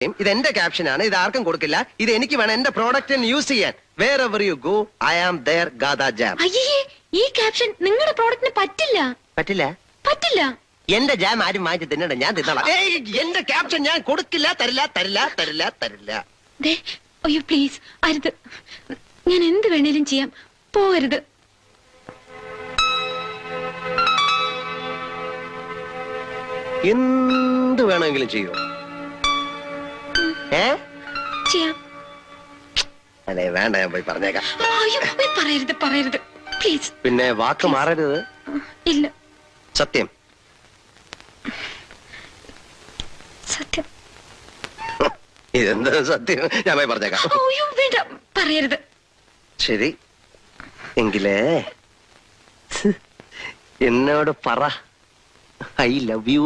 ഇത് എന്റെ ക്യാപ്ഷനാണ് ഇത് ആർക്കും കൊടുക്കില്ല. ഇത് എനിക്ക് വേണം എന്റെ പ്രോഡക്റ്റ് യൂസ് ചെയ്യാൻ. Wherever you go I am there ഗാദാ ജാം അയ്യേ ഈ ക്യാപ്ഷൻ നിങ്ങളുടെ പ്രോഡക്റ്റിന് പറ്റില്ല. പറ്റില്ല? പറ്റില്ല. എന്റെ ജാം ആരും മാറ്റി തിന്നണ്ട. ഞാൻ തിന്നോളാം. ഏയ്, എന്റെ ക്യാപ്ഷൻ ഞാൻ കൊടുക്കില്ല തരില്ല തരില്ല തരില്ല തരില്ല. അയ്യോ പ്ലീസ് അരുത്. ഞാൻ എന്ത് വേണേലും ചെയ്യാം. പോകരുത്. എന്ത് വേണമെങ്കിലും ചെയ്യോ? ഏ? ചെയ്യാം. അല്ലേ വേണ്ട ഞാൻ പോയി പറഞ്ഞേക്കാം. അയ്യോ പോയി പറയരുത് പറയരുത്. പ്ലീസ് പിന്നെ വാക്ക് മാറരുത്. ഇല്ല. സത്യം. സത്യം. ഇതെന്താ സത്യം? ഞാൻ പോയി പറഞ്ഞേക്കാം. അയ്യോ വേണ്ട പറയരുത്. ശരി. എങ്കിലേ എന്നോട് പറ. I love you